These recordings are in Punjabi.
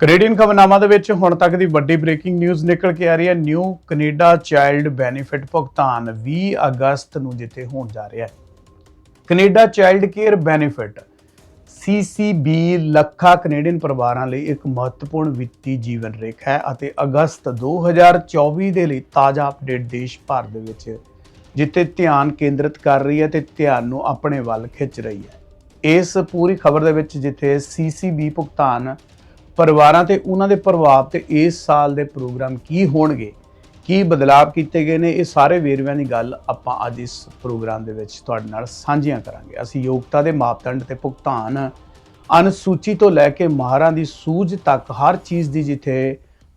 ਕੈਨੇਡੀਅਨ ਖਬਰਨਾਮਾ ਦੇ ਵਿੱਚ ਹੁਣ ਤੱਕ ਦੀ ਵੱਡੀ ਬ੍ਰੇਕਿੰਗ ਨਿਊਜ਼ ਨਿਕਲ ਕੇ ਆ ਰਹੀ ਹੈ। ਨਿਊ ਕੈਨੇਡਾ ਚਾਈਲਡ ਬੈਨੀਫਿਟ ਭੁਗਤਾਨ 20 ਅਗਸਤ ਨੂੰ ਜਿੱਥੇ ਹੋਣ ਜਾ ਰਿਹਾ ਹੈ। Canada Child Care Benefit CCB ਲੱਖਾਂ ਕੈਨੇਡੀਅਨ ਪਰਿਵਾਰਾਂ ਲਈ ਇੱਕ ਮਹੱਤਵਪੂਰਨ ਵਿੱਤੀ ਜੀਵਨ ਰੇਖਾ ਹੈ ਅਤੇ ਅਗਸਤ 2024 ਦੇ ਲਈ ਤਾਜ਼ਾ ਅਪਡੇਟ ਦੇਸ਼ ਭਰ ਦੇ ਵਿੱਚ ਜਿੱਥੇ ਧਿਆਨ ਕੇਂਦਰਿਤ ਕਰ ਰਹੀ ਹੈ ਤੇ ਧਿਆਨ ਨੂੰ ਆਪਣੇ ਵੱਲ ਖਿੱਚ ਰਹੀ ਹੈ। ਇਸ ਪੂਰੀ ਖਬਰ ਦੇ ਵਿੱਚ ਜਿੱਥੇ CCB ਭੁਗਤਾਨ ਪਰਿਵਾਰਾਂ ਤੇ ਉਹਨਾਂ ਦੇ ਪ੍ਰਭਾਵ ਤੇ ਇਸ ਸਾਲ ਦੇ ਪ੍ਰੋਗਰਾਮ ਕੀ ਹੋਣਗੇ? ਕੀ ਬਦਲਾਅ ਕੀਤੇ ਗਏ ਨੇ? ਇਹ ਸਾਰੇ ਵੇਰਵਿਆਂ ਦੀ ਗੱਲ ਆਪਾਂ ਅੱਜ ਇਸ ਪ੍ਰੋਗਰਾਮ ਦੇ ਵਿੱਚ ਤੁਹਾਡੇ ਨਾਲ ਸਾਂਝੀਆਂ ਕਰਾਂਗੇ। ਅਸੀਂ ਯੋਗਤਾ ਦੇ ਮਾਪਦੰਡ ਤੇ ਭੁਗਤਾਨ ਅਨੁਸੂਚੀ ਤੋਂ ਲੈ ਕੇ ਮਾਹਰਾਂ ਦੀ ਸੂਝ ਤੱਕ ਹਰ ਚੀਜ਼ ਦੀ ਜਿੱਥੇ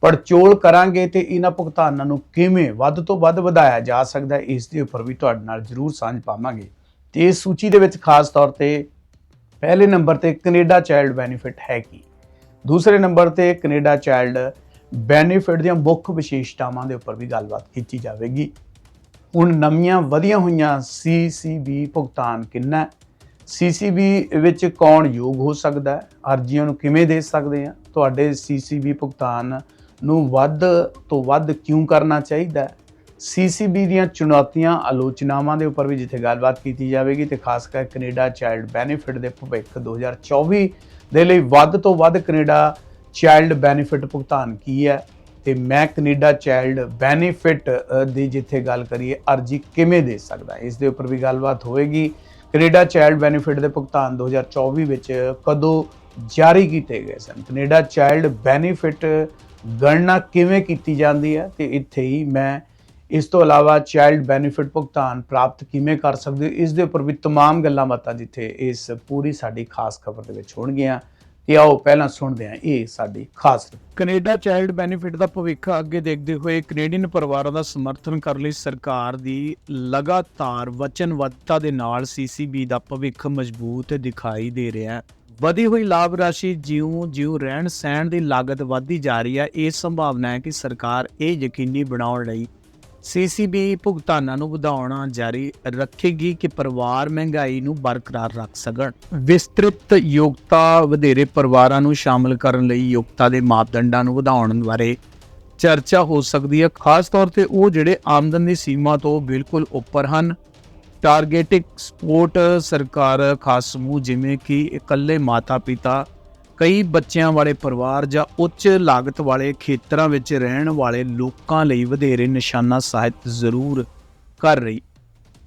ਪੜਚੋਲ ਕਰਾਂਗੇ ਤੇ ਇਹਨਾਂ ਭੁਗਤਾਨਾਂ ਨੂੰ ਕਿਵੇਂ ਵੱਧ ਤੋਂ ਵੱਧ ਵਧਾਇਆ ਜਾ ਸਕਦਾ ਹੈ, ਇਸ ਦੇ ਉੱਪਰ ਵੀ ਤੁਹਾਡੇ ਨਾਲ ਜ਼ਰੂਰ ਸਾਂਝ ਪਾਵਾਂਗੇ। ਤੇ ਇਸ ਸੂਚੀ ਦੇ ਵਿੱਚ ਖਾਸ ਤੌਰ ਤੇ ਪਹਿਲੇ ਨੰਬਰ ਤੇ ਕੈਨੇਡਾ ਚਾਈਲਡ ਬੈਨੀਫਿਟ ਹੈ ਕੀ? ਦੂਸਰੇ ਨੰਬਰ ਤੇ ਕੈਨੇਡਾ ਚਾਈਲਡ ਬੈਨੀਫਿਟ ਦੀਆਂ ਮੁੱਖ ਵਿਸ਼ੇਸ਼ਤਾਵਾਂ ਦੇ ਉੱਪਰ ਵੀ ਗੱਲਬਾਤ ਕੀਤੀ ਜਾਵੇਗੀ। ਹੁਣ ਨਵੀਆਂ ਵਧੀਆਂ ਹੋਈਆਂ CCB ਭੁਗਤਾਨ ਕਿੰਨਾ ਹੈ? CCB ਵਿੱਚ ਕੌਣ ਯੋਗ ਹੋ ਸਕਦਾ ਹੈ? ਅਰਜ਼ੀਆਂ ਨੂੰ ਕਿਵੇਂ ਦੇ ਸਕਦੇ ਆ ਤੁਹਾਡੇ CCB ਭੁਗਤਾਨ ਨੂੰ ਵੱਧ ਤੋਂ ਵੱਧ ਕਿਉਂ ਕਰਨਾ ਚਾਹੀਦਾ ਹੈ? CCB ਦੀਆਂ ਚੁਣੌਤੀਆਂ, ਆਲੋਚਨਾਵਾਂ ਦੇ ਉੱਪਰ ਵੀ ਜਿੱਥੇ ਗੱਲਬਾਤ ਕੀਤੀ ਜਾਵੇਗੀ ਤੇ ਖਾਸ ਕਰ ਕੈਨੇਡਾ ਚਾਈਲਡ ਬੈਨੀਫਿਟ ਦੇ ਭਵਿੱਖ 2024 ਦੇ ਲਈ ਵੱਧ ਤੋਂ ਵੱਧ ਕੈਨੇਡਾ ਚਾਈਲਡ ਬੈਨੀਫਿਟ ਭੁਗਤਾਨ ਕੀ ਹੈ? ਤੇ ਮੈਂ ਕੈਨੇਡਾ ਚਾਈਲਡ ਬੈਨੀਫਿਟ ਦੀ ਜਿੱਥੇ ਗੱਲ ਕਰੀਏ, ਅਰਜ਼ੀ ਕਿਵੇਂ ਦੇ ਸਕਦਾ? ਇਸ ਦੇ ਉੱਪਰ ਵੀ ਗੱਲਬਾਤ ਹੋਏਗੀ ਕੈਨੇਡਾ ਚਾਈਲਡ ਬੈਨੀਫਿਟ ਦੇ ਭੁਗਤਾਨ 2024 ਵਿੱਚ ਕਦੋਂ ਜਾਰੀ ਕੀਤੇ ਗਏ ਸਨ? ਕੈਨੇਡਾ ਚਾਈਲਡ ਬੈਨੀਫਿਟ ਗਣਨਾ ਕਿਵੇਂ ਕੀਤੀ ਜਾਂਦੀ ਹੈ? ਤੇ ਇੱਥੇ ਹੀ ਮੈਂ ਇਸ ਤੋਂ ਇਲਾਵਾ ਚਾਈਲਡ ਬੈਨੀਫਿਟ ਭੁਗਤਾਨ ਪ੍ਰਾਪਤ ਕਿਵੇਂ ਕਰ ਸਕਦੇ ਹੋ ਇਸ ਦੇ ਉੱਪਰ ਵੀ तमाम ਗੱਲਾਂ ਬਾਤਾਂ ਜਿੱਥੇ ਇਸ ਪੂਰੀ ਸਾਡੀ ਖਾਸ ਖਬਰ ਦੇ ਵਿੱਚ ਹੋਣਗੀਆਂ ਤੇ ਆਓ ਪਹਿਲਾਂ ਸੁਣਦੇ ਹਾਂ ਇਹ ਸਾਡੀ ਖਾਸ ਕੈਨੇਡਾ ਚਾਈਲਡ ਬੈਨੀਫਿਟ ਦਾ ਭਵਿੱਖ ਅੱਗੇ ਦੇਖਦੇ ਹੋਏ ਕੈਨੇਡੀਅਨ ਪਰਿਵਾਰਾਂ ਦਾ ਸਮਰਥਨ ਕਰਨ ਲਈ ਸਰਕਾਰ ਦੀ ਲਗਾਤਾਰ ਵਚਨਬੱਧਤਾ ਦੇ ਨਾਲ ਸੀਸੀਬੀ ਦਾ ਭਵਿੱਖ ਮਜ਼ਬੂਤ ਦਿਖਾਈ ਦੇ ਰਿਹਾ ਹੈ ਵਧੀ ਹੋਈ ਲਾਭ ਰਾਸ਼ੀ ਜਿਉਂ ਜਿਉਂ ਰਹਿਣ ਸਹਿਣ ਦੀ ਲਾਗਤ ਵਧਦੀ ਜਾ ਰਹੀ ਹੈ ਇਹ ਸੰਭਾਵਨਾ ਹੈ ਕਿ ਸਰਕਾਰ ਇਹ ਯਕੀਨੀ ਬਣਾਉਣ ਲਈ ਸੀਸੀਬੀ ਭੁਗਤਾਨਾਂ ਨੂੰ ਵਧਾਉਣਾ ਜਾਰੀ ਰੱਖੇਗੀ ਕਿ ਪਰਿਵਾਰ ਮਹਿੰਗਾਈ ਨੂੰ ਬਰਕਰਾਰ ਰੱਖ ਸਕਣ। ਵਿਸਤ੍ਰਿਤ ਯੋਗਤਾ ਵਧੇਰੇ ਪਰਿਵਾਰਾਂ ਨੂੰ ਸ਼ਾਮਲ ਕਰਨ ਲਈ ਯੋਗਤਾ ਦੇ ਮਾਪਦੰਡਾਂ ਨੂੰ ਵਧਾਉਣ ਬਾਰੇ ਚਰਚਾ ਹੋ ਸਕਦੀ ਹੈ। ਖਾਸ ਤੌਰ ਤੇ ਉਹ ਜਿਹੜੇ ਆਮਦਨ ਦੀ ਸੀਮਾ ਤੋਂ ਬਿਲਕੁਲ ਉੱਪਰ ਹਨ। ਟਾਰਗੇਟਿਕ ਸਪੋਰਟ ਸਰਕਾਰ ਖਾਸ ਸਮੂਹ ਜਿਵੇਂ ਕਿ ਇਕੱਲੇ ਮਾਤਾ-ਪਿਤਾ ਕਈ ਬੱਚਿਆਂ ਵਾਲੇ ਪਰਿਵਾਰ ਜਾਂ ਉੱਚ ਲਾਗਤ ਵਾਲੇ ਖੇਤਰਾਂ ਵਿੱਚ ਰਹਿਣ ਵਾਲੇ ਲੋਕਾਂ ਲਈ ਵਧੇਰੇ ਨਿਸ਼ਾਨਾ ਸਹਾਇਤਾ ਜ਼ਰੂਰ ਕਰ ਰਹੀ,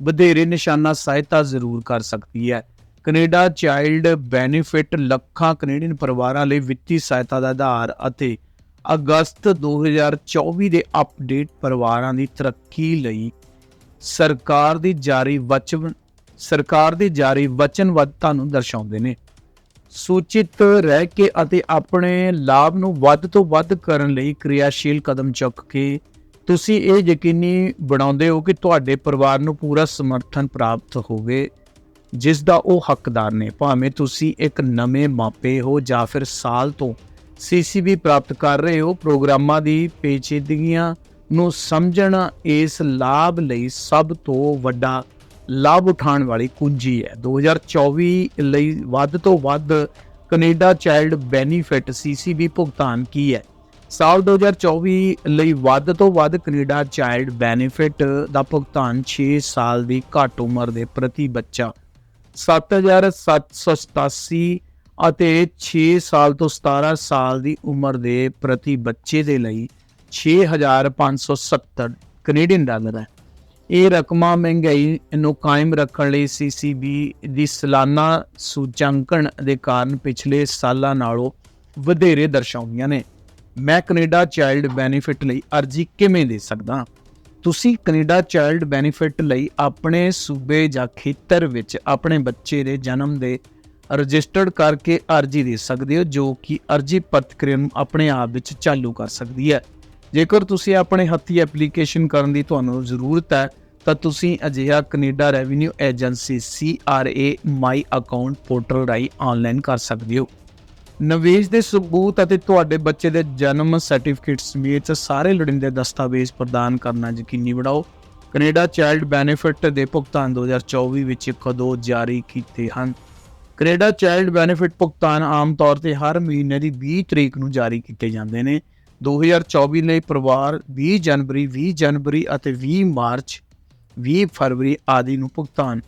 ਵਧੇਰੇ ਨਿਸ਼ਾਨਾ ਸਹਾਇਤਾ ਜ਼ਰੂਰ ਕਰ ਸਕਦੀ ਹੈ। ਕੈਨੇਡਾ ਚਾਈਲਡ ਬੈਨੀਫਿਟ ਲੱਖਾਂ ਕੈਨੇਡੀਅਨ ਪਰਿਵਾਰਾਂ ਲਈ ਵਿੱਤੀ ਸਹਾਇਤਾ ਦਾ ਆਧਾਰ ਅਤੇ ਅਗਸਤ 2024 ਦੇ ਅਪਡੇਟ ਪਰਿਵਾਰਾਂ ਦੀ ਤਰੱਕੀ ਲਈ ਸਰਕਾਰ ਦੀ ਜਾਰੀ ਵਚਨ, ਸਰਕਾਰ ਦੀ ਜਾਰੀ ਵਚਨਬੱਧਤਾ ਨੂੰ ਦਰਸਾਉਂਦੇ ਨੇ। ਸੂਚਿਤ ਰਹਿ ਕੇ ਅਤੇ ਆਪਣੇ ਲਾਭ ਨੂੰ ਵੱਧ ਤੋਂ ਵੱਧ ਕਰਨ ਲਈ ਕਿਰਿਆਸ਼ੀਲ ਕਦਮ ਚੁੱਕ ਕੇ ਤੁਸੀਂ ਇਹ ਯਕੀਨੀ ਬਣਾਉਂਦੇ ਹੋ ਕਿ ਤੁਹਾਡੇ ਪਰਿਵਾਰ ਨੂੰ ਪੂਰਾ ਸਮਰਥਨ ਪ੍ਰਾਪਤ ਹੋਵੇ, ਜਿਸ ਦਾ ਉਹ ਹੱਕਦਾਰ ਨੇ, ਭਾਵੇਂ ਤੁਸੀਂ ਇੱਕ ਨਵੇਂ ਮਾਪੇ ਹੋ ਜਾਂ ਫਿਰ ਸਾਲ ਤੋਂ ਸੀਸੀਬੀ ਪ੍ਰਾਪਤ ਕਰ ਰਹੇ ਹੋ, ਪ੍ਰੋਗਰਾਮਾਂ ਦੀ ਪੇਚੀਦਗੀਆਂ ਨੂੰ ਸਮਝਣਾ ਇਸ ਲਾਭ ਲਈ ਸਭ ਤੋਂ ਵੱਡਾ ਲਾਭ ਉਠਾਉਣ ਵਾਲੀ ਕੁੰਜੀ ਹੈ। 2024 ਲਈ ਵੱਧ ਤੋਂ ਵੱਧ ਕੈਨੇਡਾ ਚਾਈਲਡ ਬੈਨੀਫਿਟ ਸੀਸੀਬੀ ਭੁਗਤਾਨ ਕੀ ਹੈ? ਸਾਲ 2024 ਲਈ ਵੱਧ ਤੋਂ ਵੱਧ ਕੈਨੇਡਾ ਚਾਈਲਡ ਬੈਨੀਫਿਟ ਦਾ ਭੁਗਤਾਨ 6 ਸਾਲ ਦੀ ਘੱਟ ਉਮਰ ਦੇ ਪ੍ਰਤੀ ਬੱਚਾ 7787 ਅਤੇ 6 ਸਾਲ ਤੋਂ 17 ਸਾਲ ਦੀ ਉਮਰ ਦੇ ਪ੍ਰਤੀ ਬੱਚੇ ਦੇ ਲਈ 6570 ਕੈਨੇਡੀਅਨ ਡਾਲਰ ਹੈ। ਇਹ ਰਕਮਾਂ ਮਹਿੰਗਾਈ ਨੂੰ ਕਾਇਮ ਰੱਖਣ ਲਈ ਸੀਸੀਬੀ ਦੀ ਸਾਲਾਨਾ ਸੂਚਾਂਕਣ ਦੇ ਕਾਰਨ ਪਿਛਲੇ ਸਾਲਾਂ ਨਾਲੋਂ ਵਧੇਰੇ ਦਰਸਾਉਂਦੀਆਂ ਨੇ। ਮੈਂ ਕੈਨੇਡਾ ਚਾਈਲਡ ਬੈਨੀਫਿਟ ਲਈ ਅਰਜ਼ੀ ਕਿਵੇਂ ਦੇ ਸਕਦਾ ਤੁਸੀਂ ਕੈਨੇਡਾ ਚਾਈਲਡ ਬੈਨੀਫਿਟ ਲਈ ਆਪਣੇ ਸੂਬੇ ਜਾਂ ਖੇਤਰ ਵਿੱਚ ਆਪਣੇ ਬੱਚੇ ਦੇ ਜਨਮ ਦੇ ਰਜਿਸਟਰਡ ਕਰਕੇ ਅਰਜ਼ੀ ਦੇ ਸਕਦੇ ਹੋ, ਜੋ ਕਿ ਅਰਜ਼ੀ ਪ੍ਰਤੀਕਿਰਿਆ ਨੂੰ ਆਪਣੇ ਆਪ ਵਿੱਚ ਚਾਲੂ ਕਰ ਸਕਦੀ ਹੈ। ਜੇਕਰ ਤੁਸੀਂ ਆਪਣੇ ਹੱਥੀ ਐਪਲੀਕੇਸ਼ਨ ਕਰਨ ਦੀ ਤੁਹਾਨੂੰ ਜ਼ਰੂਰਤ ਹੈ, ਤਾਂ ਤੁਸੀਂ ਅਜਿਹਾ Canada Revenue Agency CRA My Account portal ਰਾਹੀਂ ਆਨਲਾਈਨ ਕਰ ਸਕਦੇ ਹੋ। ਨਿਵੇਸ਼ ਦੇ ਸਬੂਤ ਅਤੇ ਤੁਹਾਡੇ ਬੱਚੇ ਦੇ ਜਨਮ ਸਰਟੀਫਿਕੇਟ ਸਮੇਤ ਸਾਰੇ ਲੋੜੀਂਦੇ ਦਸਤਾਵੇਜ਼ ਪ੍ਰਦਾਨ ਕਰਨਾ ਯਕੀਨੀ ਬਣਾਓ। ਕੈਨੇਡਾ ਚਾਈਲਡ ਬੈਨੀਫਿਟ ਦੇ ਭੁਗਤਾਨ 2024 ਵਿੱਚ ਕਦੋਂ ਜਾਰੀ ਕੀਤੇ ਹਨ? ਕੈਨੇਡਾ ਚਾਈਲਡ ਬੈਨੀਫਿਟ ਭੁਗਤਾਨ ਆਮ ਤੌਰ ਤੇ ਹਰ ਮਹੀਨੇ ਦੀ 20 ਤਰੀਕ ਨੂੰ ਜਾਰੀ ਕੀਤੇ ਜਾਂਦੇ ਨੇ। 2024 ਲਈ ਪਰਿਵਾਰ 20 ਜਨਵਰੀ 20 ਜਨਵਰੀ ਅਤੇ 20 ਮਾਰਚ 20 ਫਰਵਰੀ ਆਦਿ ਨੂੰ ਭੁਗਤਾਨ।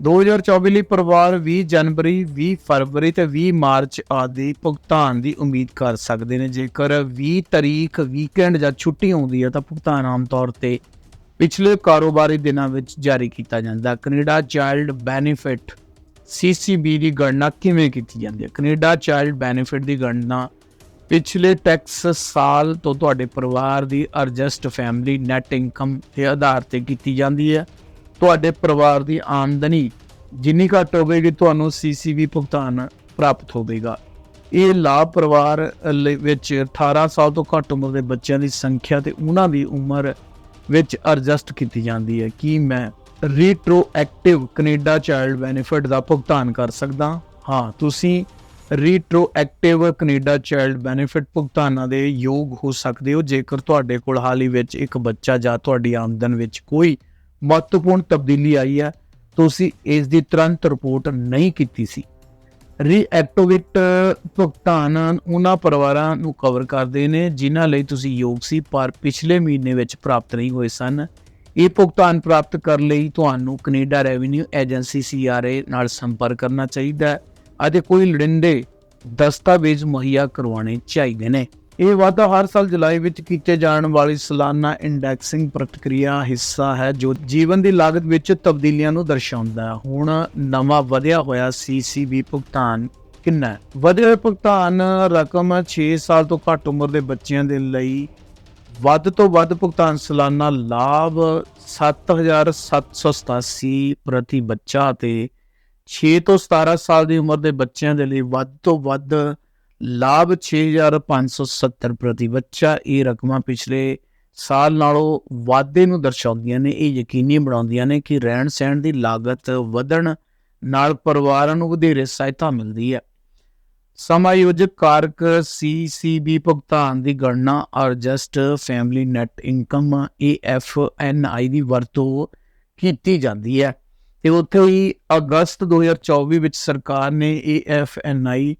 2024 ਲਈ ਪਰਿਵਾਰ 20 ਜਨਵਰੀ 20 ਫਰਵਰੀ ਤੇ 20 ਮਾਰਚ ਆਦਿ ਭੁਗਤਾਨ ਦੀ ਉਮੀਦ ਕਰ ਸਕਦੇ ਨੇ। ਜੇਕਰ 20 ਤਰੀਕ, ਵੀਕਐਂਡ ਜਾਂ ਛੁੱਟੀ ਆਉਂਦੀ ਹੈ ਤਾਂ ਭੁਗਤਾਨ ਆਮ ਤੌਰ ਤੇ ਪਿਛਲੇ ਕਾਰੋਬਾਰੀ ਦਿਨਾਂ ਵਿੱਚ ਜਾਰੀ ਕੀਤਾ ਜਾਂਦਾ। ਹੈ ਕੈਨੇਡਾ ਚਾਈਲਡ ਬੈਨੀਫਿਟ CCB ਦੀ ਗਣਨਾ ਕਿਵੇਂ ਕੀਤੀ ਜਾਂਦੀ ਹੈ? ਕੈਨੇਡਾ ਚਾਈਲਡ ਬੈਨੀਫਿਟ ਦੀ ਗਣਨਾ ਪਿਛਲੇ ਟੈਕਸ ਸਾਲ ਤੋਂ ਤੁਹਾਡੇ ਪਰਿਵਾਰ ਦੀ ਅਡਜਸਟ ਫੈਮਿਲੀ ਨੈਟ ਇਨਕਮ ਦੇ ਆਧਾਰ ਤੇ ਕੀਤੀ ਜਾਂਦੀ ਹੈ। ਤੁਹਾਡੇ ਪਰਿਵਾਰ ਦੀ ਆਮਦਨੀ ਜਿੰਨੀ ਘੱਟ ਹੋਵੇਗੀ, ਤੁਹਾਨੂੰ CCB ਭੁਗਤਾਨ ਪ੍ਰਾਪਤ ਹੋਵੇਗਾ। ਇਹ ਲਾਭ ਪਰਿਵਾਰ ਲਈ ਵਿੱਚ 18 ਸਾਲ ਤੋਂ ਘੱਟ ਉਮਰ ਦੇ ਬੱਚਿਆਂ ਦੀ ਸੰਖਿਆ ਤੇ ਉਹਨਾਂ ਦੀ ਉਮਰ ਵਿੱਚ ਅਡਜਸਟ ਕੀਤੀ ਜਾਂਦੀ ਹੈ ਕੀ ਮੈਂ ਰੀਟਰੋਐਕਟਿਵ ਕੈਨੇਡਾ ਚਾਈਲਡ ਬੈਨੀਫਿਟ ਦਾ ਭੁਗਤਾਨ ਕਰ ਸਕਦਾ ਹਾਂ। ਤੁਸੀਂ ਰੀਟਰੋਐਕਟਿਵ ਕੈਨੇਡਾ ਚਾਈਲਡ ਬੈਨੀਫਿਟ ਭੁਗਤਾਨਾਂ ਦੇ ਯੋਗ ਹੋ ਸਕਦੇ ਹੋ। ਜੇਕਰ ਤੁਹਾਡੇ ਕੋਲ ਹਾਲ ਹੀ ਵਿੱਚ ਇੱਕ ਬੱਚਾ ਜਾਂ ਤੁਹਾਡੀ ਆਮਦਨ ਵਿੱਚ ਕੋਈ ਮਹੱਤਵਪੂਰਨ ਤਬਦੀਲੀ ਆਈ ਹੈ, ਤੁਸੀਂ ਇਸ ਦੀ ਤੁਰੰਤ ਰਿਪੋਰਟ ਨਹੀਂ ਕੀਤੀ ਸੀ। ਰੀਐਕਟਿਵੇਟ ਭੁਗਤਾਨ ਉਹਨਾਂ ਪਰਿਵਾਰਾਂ ਨੂੰ ਕਵਰ ਕਰਦੇ ਨੇ, ਜਿਨ੍ਹਾਂ ਲਈ ਤੁਸੀਂ ਯੋਗ ਸੀ, ਪਰ ਪਿਛਲੇ ਮਹੀਨੇ ਵਿੱਚ ਪ੍ਰਾਪਤ ਨਹੀਂ ਹੋਏ ਸਨ। ਇਹ ਭੁਗਤਾਨ ਪ੍ਰਾਪਤ ਕਰਨ ਲਈ ਤੁਹਾਨੂੰ ਕੈਨੇਡਾ ਰੈਵਨਿਊ ਏਜੰਸੀ CRA ਨਾਲ ਸੰਪਰਕ ਕਰਨਾ ਚਾਹੀਦਾ ਹੈ। ਅਤੇ ਕੋਈ ਲੋੜੀਂਦੇ ਦਸਤਾਵੇਜ਼ ਮੁਹੱਈਆ ਕਰਵਾਉਣੇ ਚਾਹੀਦੇ ਨੇ। ਇਹ ਵਾਧਾ ਹਰ ਸਾਲ ਜੁਲਾਈ ਵਿੱਚ ਕੀਤੇ ਜਾਣ ਵਾਲੀ ਸਾਲਾਨਾ ਇੰਡੈਕਸਿੰਗ ਪ੍ਰਕਿਰਿਆ ਹਿੱਸਾ ਹੈ, ਜੋ ਜੀਵਨ ਦੀ ਲਾਗਤ ਵਿੱਚ ਤਬਦੀਲੀਆਂ ਨੂੰ ਦਰਸਾਉਂਦਾ ਹੈ। ਹੁਣ ਨਵਾਂ ਵਧਿਆ ਹੋਇਆ CCB ਭੁਗਤਾਨ ਕਿੰਨਾ ਵਧੇ ਹੋਏ ਭੁਗਤਾਨ ਰਕਮ 6 ਸਾਲ ਤੋਂ ਘੱਟ ਉਮਰ ਦੇ ਬੱਚਿਆਂ ਦੇ ਲਈ ਵੱਧ ਤੋਂ ਵੱਧ ਭੁਗਤਾਨ ਸਾਲਾਨਾ ਲਾਭ 7787 ਪ੍ਰਤੀ ਬੱਚਾ ਤੇ 6 ਤੋਂ 17 ਸਾਲ ਦੀ ਉਮਰ ਦੇ ਬੱਚਿਆਂ ਦੇ ਲਈ ਵੱਧ ਤੋਂ ਵੱਧ ਲਾਭ 6570 ਪ੍ਰਤੀ ਬੱਚਾ ਇਹ ਰਕਮਾਂ ਪਿਛਲੇ ਸਾਲ ਨਾਲੋਂ ਵਾਧੇ ਨੂੰ ਦਰਸਾਉਂਦੀਆਂ ਨੇ, ਇਹ ਯਕੀਨੀ ਬਣਾਉਂਦੀਆਂ ਨੇ ਕਿ ਰਹਿਣ ਸਹਿਣ ਦੀ ਲਾਗਤ ਵਧਣ ਨਾਲ ਪਰਿਵਾਰਾਂ ਨੂੰ ਵਧੇਰੇ ਸਹਾਇਤਾ ਮਿਲਦੀ ਹੈ। ਸਮਾਯੋਜਕ ਕਾਰਕ CCB ਭੁਗਤਾਨ ਦੀ ਗਣਨਾ adjust family net income AFNI ਦੀ ਵਰਤੋਂ ਕੀਤੀ ਜਾਂਦੀ ਹੈ। ਤੇ ਉੱਥੇ ਹੀ ਅਗਸਤ 2024 ਵਿੱਚ ਸਰਕਾਰ ਨੇ AFNI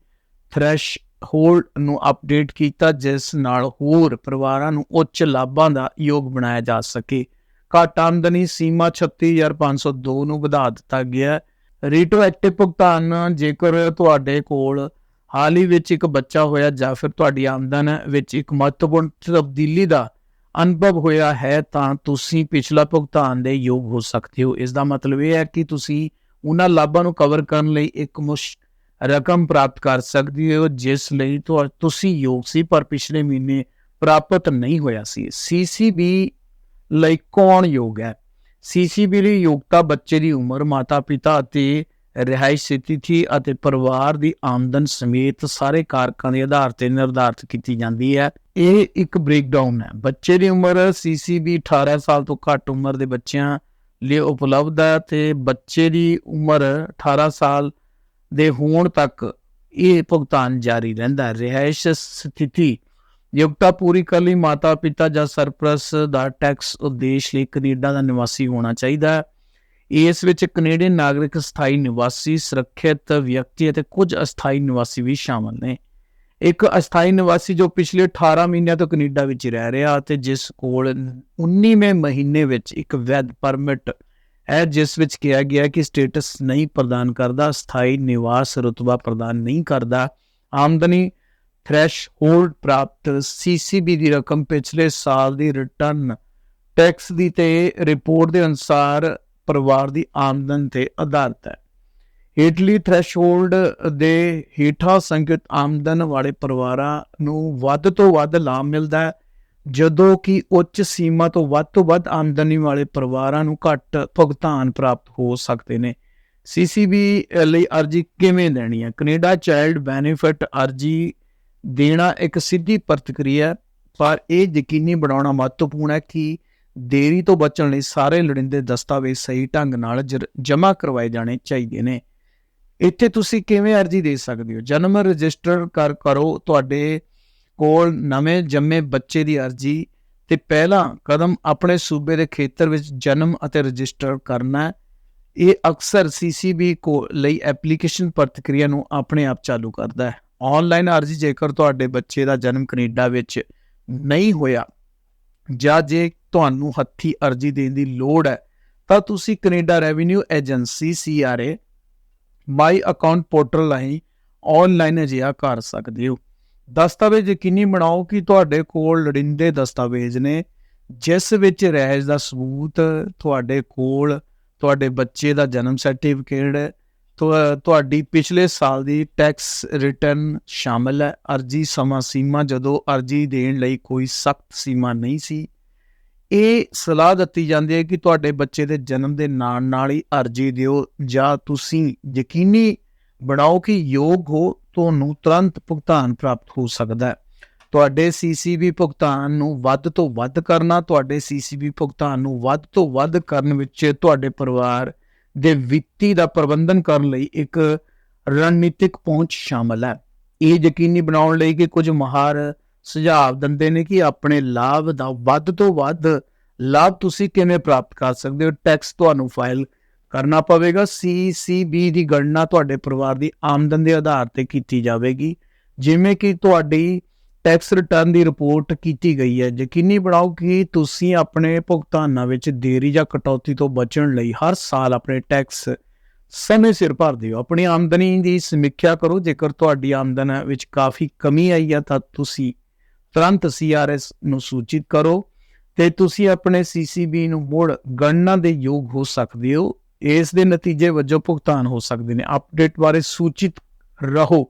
ਥ੍ਰੈਸ਼ ਹੋਲਡ ਨੂੰ ਅਪਡੇਟ ਕੀਤਾ, ਜਿਸ ਨਾਲ ਹੋਰ ਪਰਿਵਾਰਾਂ ਨੂੰ ਉੱਚ ਲਾਭਾਂ ਦਾ ਯੋਗ ਬਣਾਇਆ ਜਾ ਸਕੇ। ਘੱਟ ਆਮਦਨੀ ਸੀਮਾ 36502 ਨੂੰ ਵਧਾ ਦਿੱਤਾ ਗਿਆ। ਰੀਟੋਐਕਟਿਵ ਭੁਗਤਾਨ, ਜੇਕਰ ਤੁਹਾਡੇ ਕੋਲ ਹਾਲ ਹੀ ਵਿੱਚ ਇੱਕ ਬੱਚਾ ਹੋਇਆ ਜਾਂ ਫਿਰ ਤੁਹਾਡੀ ਆਮਦਨ ਵਿੱਚ ਇੱਕ ਮਹੱਤਵਪੂਰਨ ਤਬਦੀਲੀ ਦਾ ਅਨੁਭਵ ਹੋਇਆ ਹੈ ਤਾਂ ਤੁਸੀਂ ਪਿਛਲਾ ਭੁਗਤਾਨ ਦੇ ਯੋਗ ਹੋ ਸਕਦੇ ਹੋ। ਇਸ ਦਾ ਮਤਲਬ ਇਹ ਹੈ ਕਿ ਤੁਸੀਂ ਉਹਨਾਂ ਲਾਭਾਂ ਨੂੰ ਕਵਰ ਕਰਨ ਲਈ ਇੱਕ ਮੁਸ਼ ਰਕਮ ਪ੍ਰਾਪਤ ਕਰ ਸਕਦੇ ਹੋ, ਜਿਸ ਲਈ ਤੁਸੀਂ ਯੋਗ ਸੀ, ਪਰ ਪਿਛਲੇ ਮਹੀਨੇ ਪ੍ਰਾਪਤ ਨਹੀਂ ਹੋਇਆ ਸੀ। CCB ਲਈ ਕੌਣ ਯੋਗ ਹੈ? CCB ਲਈ ਯੋਗਤਾ ਬੱਚੇ ਦੀ ਉਮਰ, ਮਾਤਾ-ਪਿਤਾ ਅਤੇ ਰਿਹਾਇਸ਼ ਸਥਿਤੀ ਅਤੇ ਪਰਿਵਾਰ ਦੀ ਆਮਦਨ ਸਮੇਤ ਸਾਰੇ ਕਾਰਕਾਂ ਦੇ ਆਧਾਰ ਤੇ ਨਿਰਧਾਰਤ ਕੀਤੀ ਜਾਂਦੀ ਹੈ। ਇਹ ਇੱਕ ਬ੍ਰੇਕਡਾਊਨ ਹੈ। ਬੱਚੇ ਦੀ ਉਮਰ CCB 18 ਸਾਲ ਤੋਂ ਘੱਟ ਉਮਰ ਦੇ ਬੱਚਿਆਂ ਲਈ ਉਪਲਬਧ ਹੈ ਤੇ ਬੱਚੇ ਦੀ ਉਮਰ 18 ਸਾਲ ਦੇ ਹੋਣ ਤੱਕ ਇਹ ਭੁਗਤਾਨ ਜਾਰੀ ਰਹਿੰਦਾ ਹੈ। ਰਿਹਾਇਸ਼ ਸਥਿਤੀ, ਯੋਗਤਾ ਪੂਰੀ ਕਰਨ ਲਈ ਮਾਤਾ ਪਿਤਾ ਜਾਂ ਸਰਪ੍ਰਸ ਦਾ ਟੈਕਸ ਉਦੇਸ਼ ਲਈ ਕੈਨੇਡਾ ਦਾ ਨਿਵਾਸੀ ਹੋਣਾ ਚਾਹੀਦਾ ਹੈ। ਇਸ ਵਿੱਚ ਕੈਨੇਡੀਅਨ ਨਾਗਰਿਕ, ਸਥਾਈ ਨਿਵਾਸੀ, ਸੁਰੱਖਿਅਤ ਵਿਅਕਤੀ ਅਤੇ ਕੁਝ ਅਸਥਾਈ ਨਿਵਾਸੀ ਵੀ ਸ਼ਾਮਲ ਨੇ। ਇੱਕ ਅਸਥਾਈ ਨਿਵਾਸੀ ਜੋ ਪਿਛਲੇ 18 ਮਹੀਨਿਆਂ ਤੋਂ ਕੈਨੇਡਾ ਵਿੱਚ ਰਹਿ ਰਿਹਾ ਅਤੇ ਜਿਸ ਕੋਲ 19ਵੇਂ ਮਹੀਨੇ ਵਿੱਚ ਇੱਕ ਵੈਧ ਪਰਮਿਟ ਹੈ, ਜਿਸ ਵਿੱਚ ਕਿਹਾ ਗਿਆ ਕਿ ਸਟੇਟਸ ਨਹੀਂ ਪ੍ਰਦਾਨ ਕਰਦਾ, ਸਥਾਈ ਨਿਵਾਸ ਰੁਤਬਾ ਪ੍ਰਦਾਨ ਨਹੀਂ ਕਰਦਾ। ਆਮਦਨੀ ਥ੍ਰੈਸ਼ਹੋਲਡ ਪ੍ਰਾਪਤ CCB ਦੀ ਰਕਮ ਪਿਛਲੇ ਸਾਲ ਦੀ ਰਿਟਰਨ ਟੈਕਸ ਦੀ ਤੇ ਰਿਪੋਰਟ ਦੇ ਅਨੁਸਾਰ ਪਰਿਵਾਰ ਦੀ ਆਮਦਨ ਤੇ ਆਧਾਰਿਤ ਹੈ। ਹੇਠਲੀ ਥ੍ਰੈਸ਼ਹੋਲਡ ਦੇ ਹੇਠਾਂ ਸੰਕੇਤ ਆਮਦਨ ਵਾਲੇ ਪਰਿਵਾਰਾਂ ਨੂੰ ਵੱਧ ਤੋਂ ਵੱਧ ਲਾਭ ਮਿਲਦਾ ਹੈ, ਜਦੋਂ ਕਿ ਉੱਚ ਸੀਮਾ ਤੋਂ ਵੱਧ ਤੋਂ ਵੱਧ ਆਮਦਨੀ ਵਾਲੇ ਪਰਿਵਾਰਾਂ ਨੂੰ ਘੱਟ ਭੁਗਤਾਨ ਪ੍ਰਾਪਤ ਹੋ ਸਕਦੇ ਨੇ। CCB ਲਈ ਅਰਜ਼ੀ ਕਿਵੇਂ ਦੇਣੀ ਹੈ? ਕੈਨੇਡਾ ਚਾਈਲਡ ਬੈਨੀਫਿਟ ਅਰਜ਼ੀ ਦੇਣਾ ਇੱਕ ਸਿੱਧੀ ਪ੍ਰਤੀਕਿਰਿਆ ਪਰ ਇਹ ਯਕੀਨੀ ਬਣਾਉਣਾ ਮਹੱਤਵਪੂਰਨ ਹੈ ਕਿ ਦੇਰੀ ਤੋਂ ਬਚਣ ਲਈ ਸਾਰੇ ਲੋੜੀਂਦੇ ਦਸਤਾਵੇਜ਼ ਸਹੀ ਢੰਗ ਨਾਲ ਜਮ੍ਹਾਂ ਕਰਵਾਏ ਜਾਣੇ ਚਾਹੀਦੇ ਨੇ। ਇੱਥੇ ਤੁਸੀਂ ਕਿਵੇਂ ਅਰਜ਼ੀ ਦੇ ਸਕਦੇ ਹੋ? ਜਨਮ ਰਜਿਸਟਰ ਕਰ, ਕਰੋ ਤੁਹਾਡੇ ਕੋਲ ਨਵੇਂ ਜੰਮੇ ਬੱਚੇ ਦੀ ਅਰਜ਼ੀ ਤੇ ਪਹਿਲਾ ਕਦਮ ਆਪਣੇ ਸੂਬੇ ਦੇ ਖੇਤਰ ਵਿੱਚ ਜਨਮ ਅਤੇ ਰਜਿਸਟਰ ਕਰਨਾ ਇਹ ਅਕਸਰ ਸੀਸੀਬੀ ਕੋ, ਲਈ ਐਪਲੀਕੇਸ਼ਨ ਪ੍ਰਤੀਕਿਰਿਆ ਨੂੰ ਆਪਣੇ ਆਪ ਚਾਲੂ ਕਰਦਾ ਹੈ। ਆਨਲਾਈਨ ਅਰਜ਼ੀ ਜੇਕਰ ਤੁਹਾਡੇ ਬੱਚੇ ਦਾ ਜਨਮ ਕੈਨੇਡਾ ਵਿੱਚ ਨਹੀਂ ਹੋਇਆ ਜਾਂ ਜੇ ਤੁਹਾਨੂੰ ਹੱਥੀ ਅਰਜ਼ੀ ਦੇਣ ਦੀ ਲੋੜ ਹੈ, ਤਾਂ ਤੁਸੀਂ Canada Revenue Agency CRA My Account portal online online ਅਜਿਹਾ ਕਰ ਸਕਦੇ ਹੋ। ਦਸਤਾਵੇਜ਼ ਯਕੀਨੀ ਬਣਾਓ ਕਿ ਤੁਹਾਡੇ ਕੋਲ ਲੋੜੀਂਦੇ ਦਸਤਾਵੇਜ਼ ਨੇ, ਜਿਸ ਵਿੱਚ ਰਹਿਜ ਦਾ ਸਬੂਤ ਤੁਹਾਡੇ ਕੋਲ, ਤੁਹਾਡੇ ਬੱਚੇ ਦਾ ਜਨਮ ਸਰਟੀਫਿਕੇਟ ਤੁਹਾਡੀ ਪਿਛਲੇ ਸਾਲ ਦੀ ਟੈਕਸ ਰਿਟਰਨ ਸ਼ਾਮਲ ਹੈ। ਅਰਜੀ ਸਮਾਂ ਸੀਮਾ ਜਦੋਂ ਅਰਜੀ ਦੇਣ ਲਈ ਕੋਈ ਸਖਤ ਸੀਮਾ ਨਹੀਂ ਸੀ ਇਹ ਸਲਾਹ ਦਿੱਤੀ ਜਾਂਦੀ ਹੈ ਕਿ ਤੁਹਾਡੇ ਬੱਚੇ ਦੇ ਜਨਮ ਦੇ ਨਾਲ ਨਾਲ ਹੀ ਅਰਜੀ ਦਿਓ ਜਾਂ ਤੁਸੀਂ ਯਕੀਨੀ ਬਣਾਓ ਕਿ ਯੋਗ ਹੋ, ਤੁਹਾਨੂੰ ਤੁਰੰਤ ਭੁਗਤਾਨ ਪ੍ਰਾਪਤ ਹੋ ਸਕਦਾ ਹੈ। ਤੁਹਾਡੇ ਸੀਸੀਬੀ ਭੁਗਤਾਨ ਨੂੰ ਵੱਧ ਤੋਂ ਵੱਧ ਕਰਨਾ, ਤੁਹਾਡੇ ਸੀਸੀਬੀ ਭੁਗਤਾਨ ਨੂੰ ਵੱਧ ਤੋਂ ਵੱਧ ਕਰਨ ਵਿੱਚ ਤੁਹਾਡੇ ਪਰਿਵਾਰ ਦੇ ਵਿੱਤੀ ਦਾ ਪ੍ਰਬੰਧਨ ਕਰਨ ਲਈ ਇੱਕ ਰਣਨੀਤਿਕ ਪਹੁੰਚ ਸ਼ਾਮਲ ਹੈ। ਇਹ ਯਕੀਨੀ ਬਣਾਉਣ ਲਈ ਕਿ ਕੁਝ ਮਾਹਰ ਸੁਝਾਅ ਦਿੰਦੇ ਨੇ ਕਿ ਆਪਣੇ ਲਾਭ ਦਾ ਵੱਧ ਤੋਂ ਵੱਧ ਲਾਭ ਤੁਸੀਂ ਕਿਵੇਂ ਪ੍ਰਾਪਤ ਕਰ ਸਕਦੇ ਹੋ? ਟੈਕਸ ਤੁਹਾਨੂੰ ਫਾਈਲ ਕਰਨਾ ਪਵੇਗਾ। ਸੀਸੀਬੀ ਦੀ ਗਣਨਾ ਤੁਹਾਡੇ ਪਰਿਵਾਰ ਦੀ ਆਮਦਨ ਦੇ ਆਧਾਰ ਤੇ ਕੀਤੀ ਜਾਵੇਗੀ। ਜਿਵੇਂ ਕਿ ਤੁਹਾਡੀ ਟੈਕਸ ਰਿਟਰਨ ਦੀ ਰਿਪੋਰਟ ਕੀਤੀ ਗਈ ਹੈ। ਯਕੀਨੀ ਬਣਾਓ ਕਿ ਤੁਸੀਂ ਆਪਣੇ ਭੁਗਤਾਨਾਂ ਵਿੱਚ ਦੇਰੀ ਜਾਂ ਕਟੌਤੀ ਤੋਂ ਬਚਣ ਲਈ ਹਰ ਸਾਲ ਆਪਣੇ ਟੈਕਸ ਸਮੇਂ ਸਿਰ ਭਰ ਦਿਓ ਆਪਣੀ ਆਮਦਨੀ ਦੀ ਸਮੀਖਿਆ ਕਰੋ। ਜੇਕਰ ਤੁਹਾਡੀ ਆਮਦਨ ਵਿੱਚ ਕਾਫੀ ਕਮੀ ਆਈ ਹੈ, ਤਾਂ ਤੁਸੀਂ ਤੁਰੰਤ ਸੀਆਰਐਸ ਨੂੰ ਸੂਚਿਤ ਕਰੋ ਤੇ ਤੁਸੀਂ ਆਪਣੇ ਸੀਸੀਬੀ ਨੂੰ ਮੁੜ ਗਣਨਾ ਦੇ ਯੋਗ ਹੋ ਸਕਦੇ ਹੋ। ਇਸ ਦੇ ਨਤੀਜੇ ਵਜੋਂ ਭੁਗਤਾਨ ਹੋ ਸਕਦੇ ਨੇ। ਅਪਡੇਟ ਬਾਰੇ ਸੂਚਿਤ ਰਹੋ।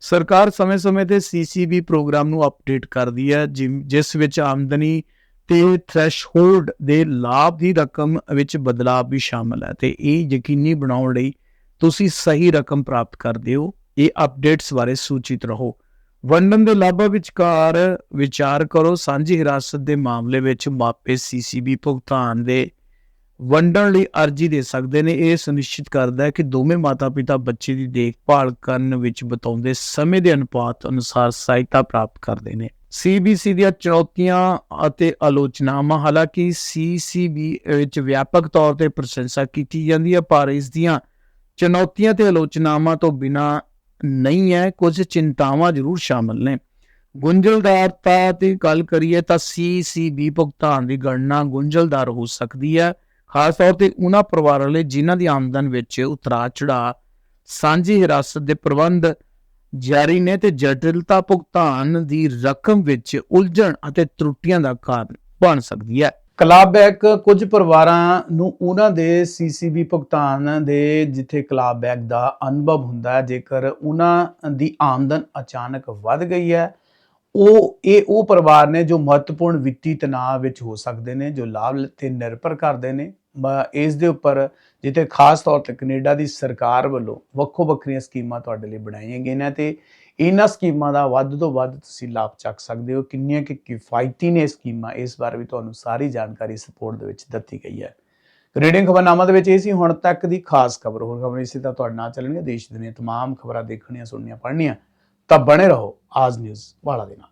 ਸਰਕਾਰ ਸਮੇਂ-ਸਮੇਂ ਤੇ ਸੀਸੀਬੀ ਪ੍ਰੋਗਰਾਮ ਨੂੰ ਅਪਡੇਟ ਕਰਦੀ ਹੈ, ਜਿਮ- ਜਿਸ ਵਿੱਚ ਆਮਦਨੀ ਤੇ ਥ੍ਰੈਸ਼ਹੋਲਡ ਦੇ ਲਾਭ ਦੀ ਰਕਮ ਵਿੱਚ ਬਦਲਾਅ ਵੀ ਸ਼ਾਮਲ ਹੈ। ਤੇ ਇਹ ਯਕੀਨੀ ਬਣਾਉਣ ਲਈ ਤੁਸੀਂ ਸਹੀ ਰਕਮ ਪ੍ਰਾਪਤ ਕਰਦੇ ਹੋ। ਇਹ ਅਪਡੇਟਸ ਬਾਰੇ ਸੂਚਿਤ ਰਹੋ। ਵੰਡਨ ਦੇ ਲਾਭਾਂ ਵਿਚਕਾਰ ਵਿਚਾਰ ਕਰੋ, ਸਾਂਝੀ ਹਿਰਾਸਤ ਦੇ ਮਾਮਲੇ ਵਿੱਚ ਮਾਪੇ ਸੀਸੀਬੀ ਭੁਗਤਾਨ ਦੇ ਵੰਡਣ ਲਈ ਅਰਜ਼ੀ ਦੇ ਸਕਦੇ ਨੇ। ਇਹ ਸੁਨਿਸ਼ਚਿਤ ਕਰਦਾ ਹੈ ਕਿ ਦੋਵੇਂ ਮਾਤਾ-ਪਿਤਾ ਬੱਚੇ ਦੀ ਦੇਖਭਾਲ ਕਰਨ ਵਿੱਚ ਬਤਾਉਂਦੇ ਸਮੇਂ ਦੇ ਅਨੁਪਾਤ ਅਨੁਸਾਰ ਸਹਾਇਤਾ ਪ੍ਰਾਪਤ ਕਰਦੇ ਨੇ। ਸੀਬੀਸੀ ਦੀਆਂ ਚੁਣੌਤੀਆਂ ਅਤੇ ਆਲੋਚਨਾਵਾਂ, ਹਾਲਾਂਕਿ ਸੀਸੀਬੀ ਵਿੱਚ ਵਿਆਪਕ ਤੌਰ ਤੇ ਪ੍ਰਸ਼ੰਸਾ ਕੀਤੀ ਜਾਂਦੀ ਹੈ, ਪਰ ਇਸ ਦੀਆਂ ਚੁਣੌਤੀਆਂ ਤੇ ਆਲੋਚਨਾਵਾਂ ਤੋਂ ਬਿਨਾ ਨਹੀਂ ਹੈ, ਕੁਝ ਚਿੰਤਾਵਾਂ ਜ਼ਰੂਰ ਸ਼ਾਮਲ ਨੇ। ਗੁੰਝਲਦਾਰਤਾ ਦੀ ਗੱਲ ਕਰੀਏ ਤਾਂ ਸੀਸੀਬੀ ਭੁਗਤਾਨ ਦੀ ਗਣਨਾ ਗੁੰਝਲਦਾਰ ਹੋ ਸਕਦੀ ਹੈ। ਖਾਸ ਤੌਰ ਤੇ ਉਹਨਾਂ ਪਰਿਵਾਰਾਂ ਲਈ ਜਿਨ੍ਹਾਂ ਦੀ ਆਮਦਨ ਵਿੱਚ ਉਤਰਾਅ ਚੜਾਅ ਸਾਂਝੀ ਹਿਰਾਸਤ ਦੇ ਪ੍ਰਬੰਧ ਜਾਰੀ ਨੇ ਤੇ ਜਟਿਲਤਾ ਭੁਗਤਾਨ ਦੀ ਰਕਮ ਵਿੱਚ ਉਲਝਣ ਅਤੇ ਤਰੁੱਟੀਆਂ ਦਾ ਕਾਰਨ ਬਣ ਸਕਦੀ ਹੈ। ਕਲੱਬ ਬੈਕ ਕੁਝ ਪਰਿਵਾਰਾਂ ਨੂੰ ਉਹਨਾਂ ਦੇ ਸੀਸੀਬੀ ਭੁਗਤਾਨ ਦੇ ਜਿੱਥੇ ਕਲੱਬ ਬੈਕ ਦਾ ਅਨੁਭਵ ਹੁੰਦਾ ਹੈ, ਜੇਕਰ ਉਹਨਾਂ ਦੀ ਆਮਦਨ ਅਚਾਨਕ ਵੱਧ ਗਈ ਹੈ, ਉਹ, ਇਹ ਉਹ ਪਰਿਵਾਰ ਨੇ ਜੋ ਮਹੱਤਵਪੂਰਨ ਵਿੱਤੀ ਤਣਾਅ ਵਿੱਚ ਹੋ ਸਕਦੇ ਨੇ, ਜੋ ਲਾਭ ਤੇ ਨਿਰਭਰ ਕਰਦੇ ਨੇ। ਇਸ ਦੇ ਉੱਪਰ ਜਿੱਥੇ ਖਾਸ ਤੌਰ ਤੇ ਕੈਨੇਡਾ ਦੀ ਸਰਕਾਰ ਵੱਲੋਂ ਵੱਖੋ ਵੱਖਰੀਆਂ ਸਕੀਮਾਂ ਤੁਹਾਡੇ ਲਈ ਬਣਾਈਆਂ ਗਈਆਂ ਨੇ, ਤੇ ਇਹਨਾਂ ਸਕੀਮਾਂ ਦਾ ਵੱਧ ਤੋਂ ਵੱਧ ਤੁਸੀਂ ਲਾਭ ਚੱਕ ਸਕਦੇ ਹੋ। ਕਿੰਨੀਆਂ ਕਿ ਕਿਫਾਇਤੀ ਨੇ ਸਕੀਮਾਂ, ਇਸ ਬਾਰੇ ਵੀ ਤੁਹਾਨੂੰ ਸਾਰੀ ਜਾਣਕਾਰੀ ਸਪੋਰਟ ਦੇ ਵਿੱਚ ਦਿੱਤੀ ਗਈ ਹੈ। ਕੈਨੇਡੀਅਨ ਖਬਰਨਾਮਾ ਦੇ ਵਿੱਚ ਇਹ ਸੀ, ਹੁਣ ਤੱਕ ਦੀ ਖਾਸ ਖਬਰ। ਹੋਰ ਖਬਰ ਇਸੇ ਤਾਂ ਤੁਹਾਡੇ ਨਾਲ ਚੱਲਣਗੀਆਂ ਦੇਸ਼ ਦੀਆਂ ਤਮਾਮ ਖਬਰਾਂ ਦੇਖਣੀਆਂ, ਸੁਣਨੀਆਂ, ਪੜ੍ਹਨੀਆਂ, ਤਾਂ ਬਣੇ ਰਹੋ ਆਜ ਨਿਊਜ਼ ਵਾਲਾ ਦੇ ਨਾਲ